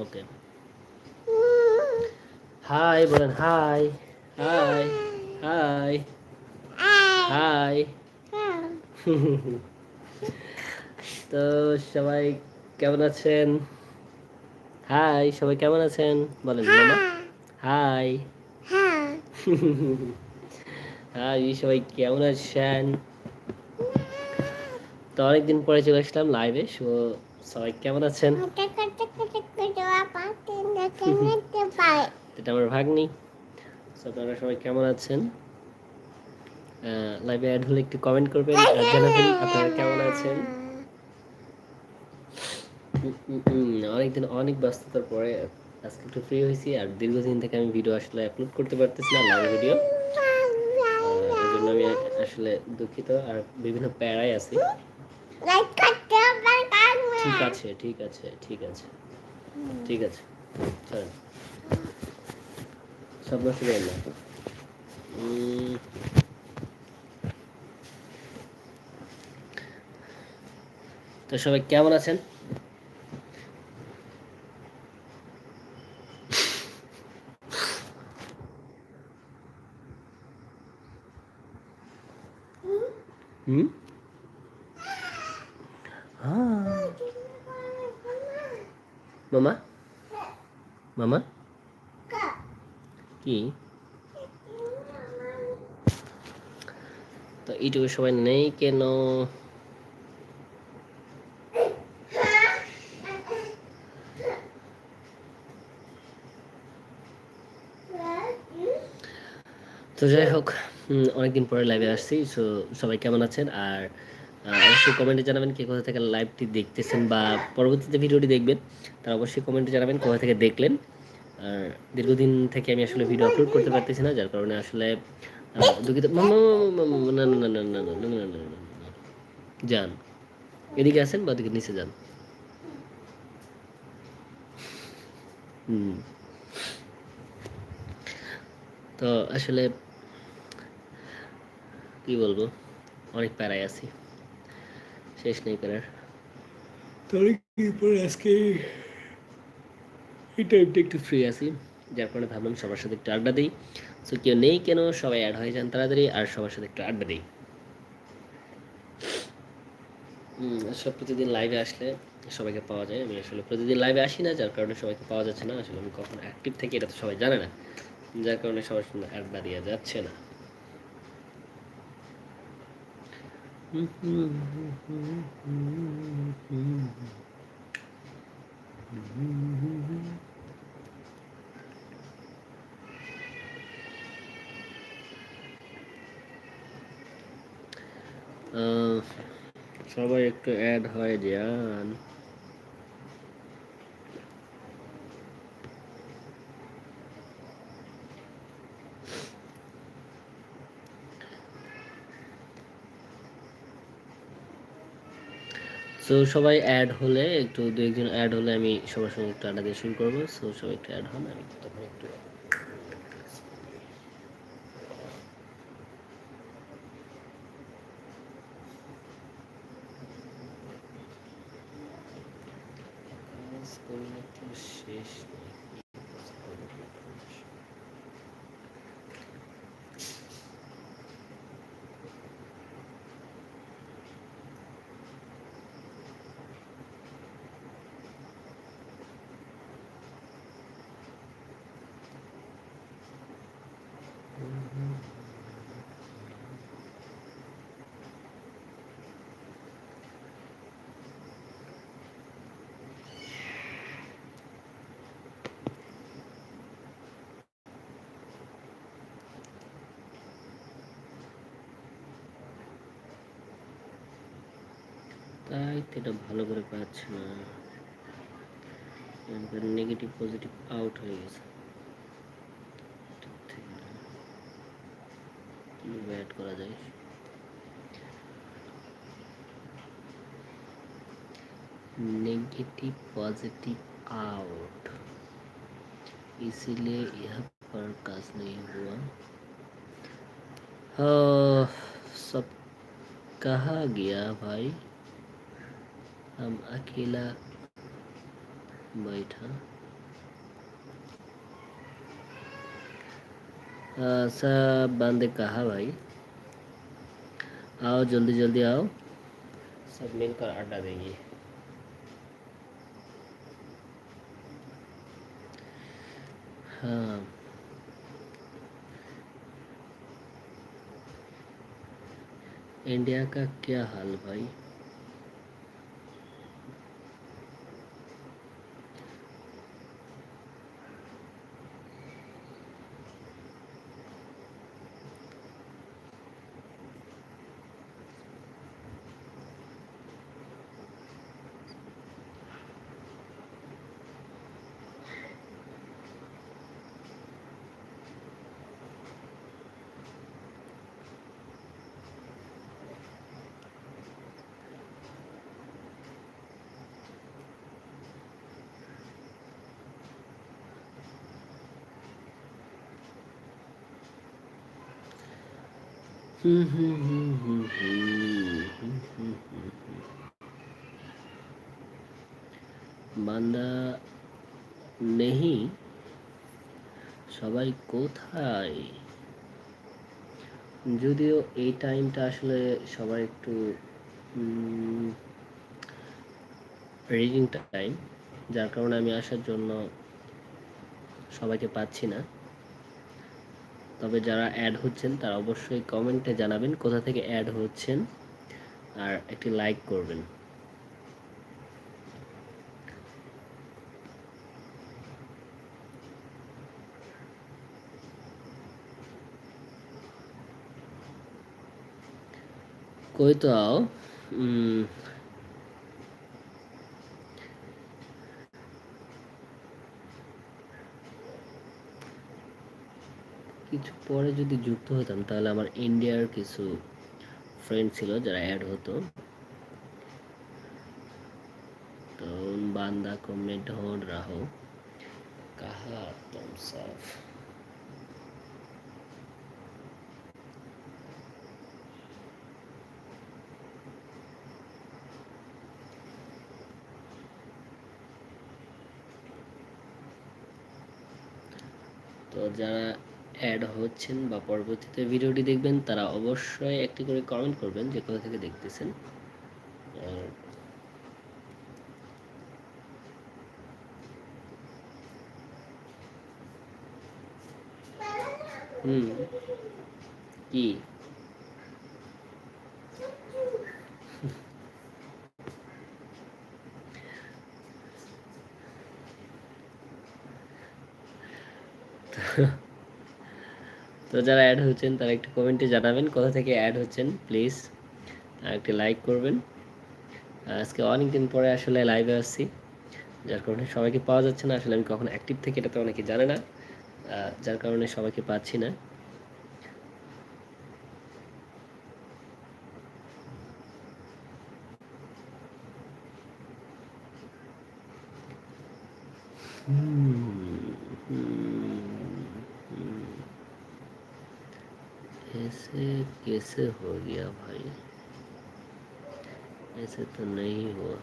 ওকে hi বলেন hi hi hi hi তো সবাই কেমন আছেন? হাই সবাই কেমন আছেন? বলেন মামা। হাই হাই সবাই কেমন আছেন? তো অনেকদিন পরে চলে আসলাম লাইভে সো সবাই কেমন আছেন? এটা আমার ভাগ্নি। আপনারা সবাই কেমন আছেন? লাইভে অ্যাড হলে একটু কমেন্ট করবেন আপনারা কেমন আছেন? অনেকদিন, অনেক ব্যস্ততার পরে আজকে একটু ফ্রি হয়েছি আর দীর্ঘদিন থেকে আমি ভিডিও আসলে আপলোড করতে পারতেছি না লাইভ ভিডিও এই জন্য আমি আসলে দুঃখিত আর বিভিন্ন প্যারায় আছি। ঠিক আছে ঠিক আছে ঠিক আছে। ঠিক আছে, চলেন। সব নষ্ট তো সবাই কেমন আছেন হুম হ্যাঁ মামা মামা কি তো এইটুকু সবাই নেই কেন? তো যাই হোক অনেকদিন পরে লাইভে আসছি সো সবাই কেমন আছেন? আর অবশ্যই কমেন্টে জানাবেন কে কোথা থেকে লাইভটি দেখতেছেন বা পরবর্তীতে ভিডিওটি দেখবেন, তারা অবশ্যই কমেন্টে জানাবেন কোথা থেকে দেখলেন। আর দীর্ঘদিন থেকে আমি আসলে ভিডিও আপলোড করতে পারতেছি না, যার কারণে আসলে যান এদিকে আসেন বা দিকে নিচে যান তো আসলে কি বলব অনেক প্যারায় আছি শেষ নেই প্যারার তারপরে আজকে এই টাইমটা একটু ফ্রি আছি যার কারণে ভাবলাম সবার সাথে একটু আড্ডা দিই সো কেউ নেই কেন সবাই অ্যাড হয়ে যান তাড়াতাড়ি আর সবার সাথে একটু আড্ডা দিই সব প্রতিদিন লাইভে আসলে সবাইকে পাওয়া যায় আমি আসলে প্রতিদিন লাইভে আসি না যার কারণে সবাইকে পাওয়া যাচ্ছে না আসলে আমি কখন অ্যাক্টিভ থাকি এটা তো সবাই জানে না যার কারণে সবার সঙ্গে আড্ডা দেওয়া যাচ্ছে না সবাই একটু অ্যাড হয়ে যান সো সবাই অ্যাড হলে, একটু দু একজন অ্যাড হলে আমি সবার সঙ্গে একটু আড্ডা দিয়ে শুরু করব। সো সবাই একটু অ্যাড হন, আমি তখন একটু আজকের মতো শেষ তাই তো এটা ভালো করে পাচ্ছে না নেগেটিভ পজিটিভ আউট হয়ে গেছে কীভাবে অ্যাড করা যায় नेगेटिव पॉजिटिव आउट इसीलिए यह पर काज नहीं हुआ हाँ सब कहा गया भाई हम अकेला बैठा। सब बंद कहा भाई? आओ जल्दी जल्दी आओ। सब मिलकर आटा देंगे। हाँ। इंडिया का क्या हाल भाई? বান্দা নেহি, সবাই কোথায়? যদিও এই টাইমটা আসলে সবার একটু রিডিং টাইম যার কারণে আমি আসার জন্য সবাইকে পাচ্ছি না। তবে যারা অ্যাড হচ্ছেন, তারা অবশ্যই কমেন্টে জানাবেন কোথা থেকে অ্যাড হচ্ছেন আর একটি লাইক করবেন। কই তো কিছু পরে যদি যুক্ত হতাম তাহলে আমার ইন্ডিয়ার কিছু ফ্রেন্ড ছিল যারা অ্যাড হতো তো বান্দা को मैं ढूंढ रहा हूँ कहा तुम सब তো যারা অ্যাড হচ্ছেন বা পরবর্তীতে ভিডিওটি দেখবেন, তারা অবশ্যই একটি করে কমেন্ট করবেন যে কোথা থেকে দেখতেছেন। হুম, কি? তো যারা অ্যাড হচ্ছেন, তারা একটু কমেন্টে জানাবেন কোথা থেকে অ্যাড হচ্ছেন প্লিজ আর একটি লাইক করবেন। আজকে অনেক দিন পরে আসলে লাইভে আসছি, যার কারণে সবাইকে পাওয়া যাচ্ছে না। আসলে আমি কখন অ্যাক্টিভ থেকে এটা তো অনেকে জানে না যার কারণে সবাইকে পাচ্ছি না। ऐसे कैसे हो गया भाई ऐसे तो नहीं हुआ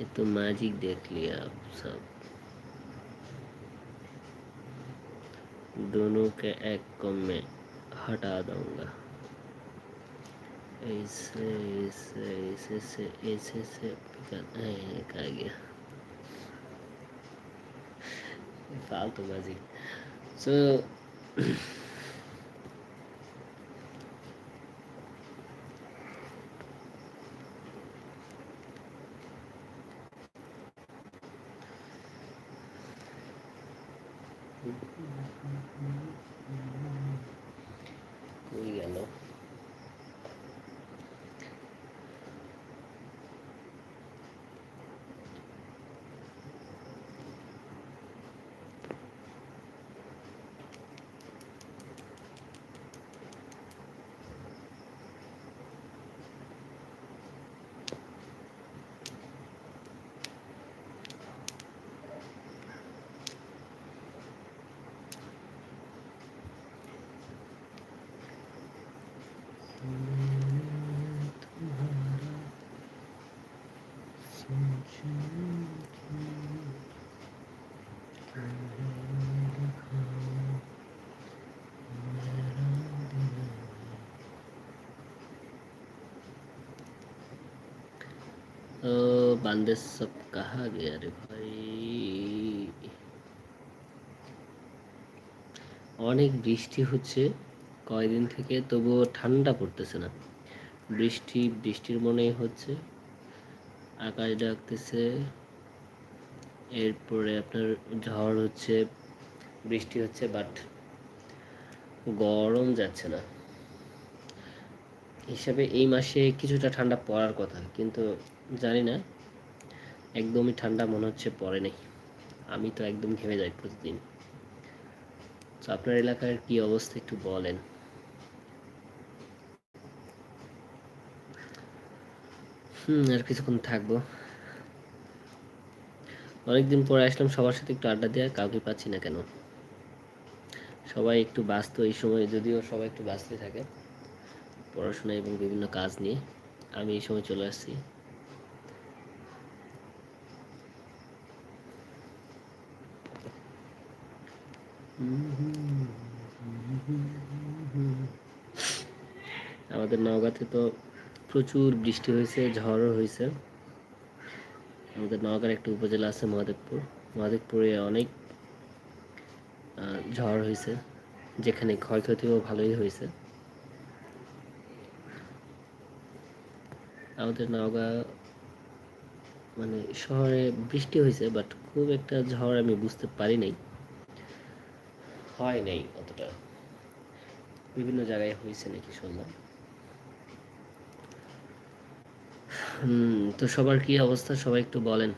ये तो मैजिक देख लिया आप सब दोनों के एक को मैं हटा दूँगा ऐसे ऐसे ऐसे से ऐसे से आ गया फालतू बाजी सो बंदे सब कहा गया रे भाई অনেক বৃষ্টি হচ্ছে কয়দিন থেকে তবুও ঠান্ডা পড়তেছে না বৃষ্টি বৃষ্টির মনেই হচ্ছে আকাশ ডাকতেছে এরপরে আপনার ঝড় হচ্ছে বৃষ্টি হচ্ছে বাট গরম যাচ্ছে না হিসাবে এই মাসে কিছুটা ঠান্ডা পড়ার কথা কিন্তু জানি না একদমই ঠান্ডা মনে হচ্ছে পড়ে নেই। আমি তো একদম ঘেমে যাই প্রতিদিন। তো আপনার এলাকার কি অবস্থা একটু বলেন। হুম, আর কিছুক্ষণ থাকব। অনেকদিন পরে আসলাম, সবার সাথে একটু আড্ডা দেওয়া কাউকে পাচ্ছি না কেন? সবাই একটু ব্যস্ত এই সময়, যদিও সবাই একটু ব্যস্তই থাকে, পড়াশোনা এবং বিভিন্ন কাজ নিয়ে। আমি এই সময় চলে আসছি। আমাদের নওগাঁতে তো প্রচুর বৃষ্টি হয়েছে, ঝড়ও হয়েছে। আমাদের নওগাঁর একটা উপজেলা আছে মহাদেবপুর। মহাদেবপুরে অনেক ঝড় হয়েছে, যেখানে ক্ষয়ক্ষতিও ভালোই হয়েছে। আমাদের নওগাঁ মানে শহরে বৃষ্টি হয়েছে বাট খুব একটা ঝড় আমি বুঝতে পারি নাই। হয় নাই অতটা। বিভিন্ন জায়গায় হয়েছে নাকি শুনলাম। হম, তো সবার কি অবস্থা? সবাই একটু বলেন।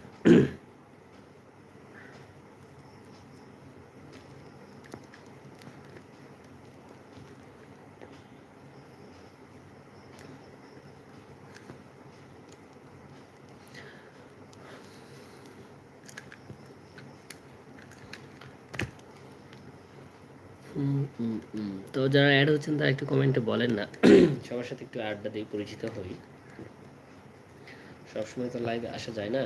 তো যারা অ্যাড হচ্ছেন তারা একটু কমেন্টে বলেন না। সবার সাথে একটু আড্ডা দিয়ে পরিচিত হই। সবসময় তো লাইভে আসা যায় না।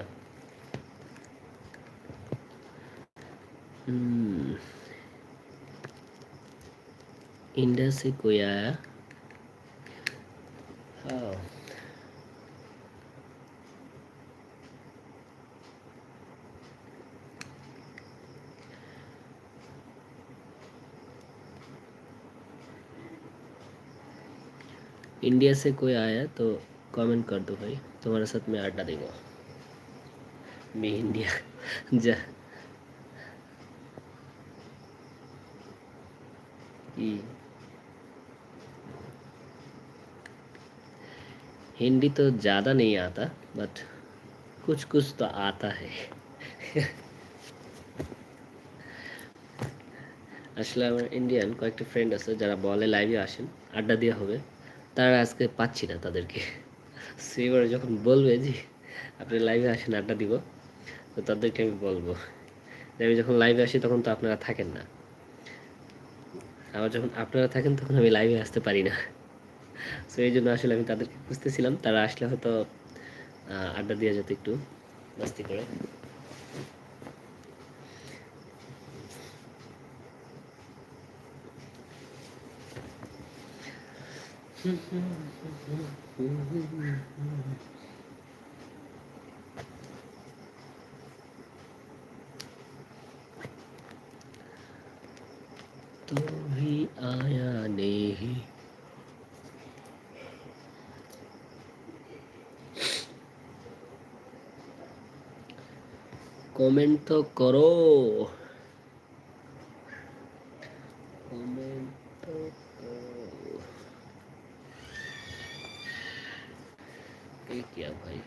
ইন্ডাসে কোয়া इंडिया से कोई आया तो कमेंट कर दो भाई तुम्हारे साथ मैं अड्डा देगा मैं इंडिया जा हिंदी तो ज़्यादा नहीं आता बट कुछ कुछ तो आता है আসলে আমার ইন্ডিয়ান কয়েকটা ফ্রেন্ড আছে যারা বলে লাইভে আসেন আড্ডা দেওয়া হবে তারা আজকে পাচ্ছি না তাদেরকে। সেবারে যখন বলবে যে, আপনি লাইভে আসেন, আড্ডা দিব, তো তাদেরকে আমি বলব। আমি যখন লাইভে আসি, তখন তো আপনারা থাকেন না। আবার যখন আপনারা থাকেন, তখন আমি লাইভে আসতে পারি না। সো এই জন্য আসলে আমি তাদেরকে খুঁজতেছিলাম। তারা আসলে হয়তো আড্ডা দেওয়া যেত একটু, মাস্তি করে। तो ही आया नहीं कमेंट तो करो cái kiểu ấy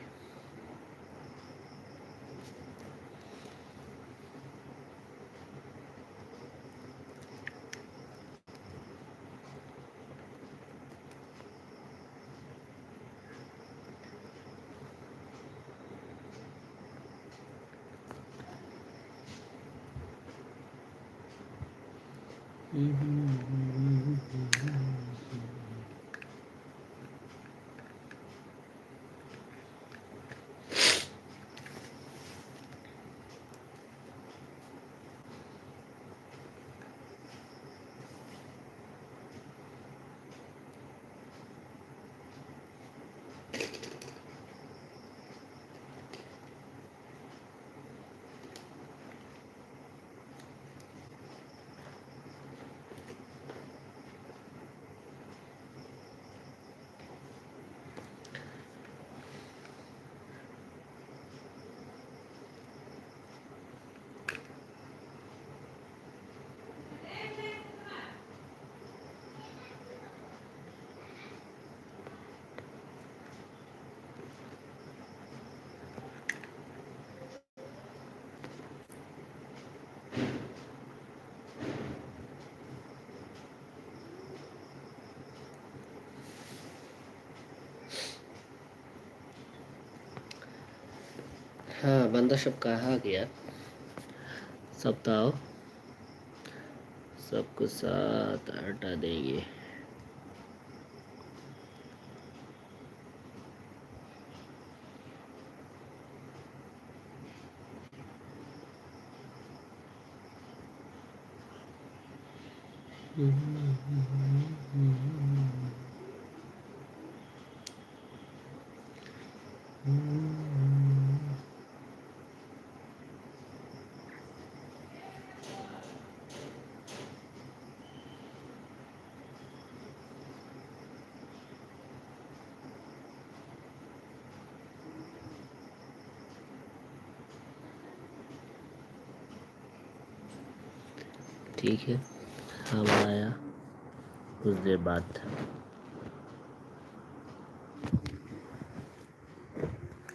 Mm-hmm. Ừ, ừ, ừ, हाँ बंदा सब कहा गया? सब तो आओ। सबको साथ हटा देंगे। ठीक है। हम आया कुछ देर बाद।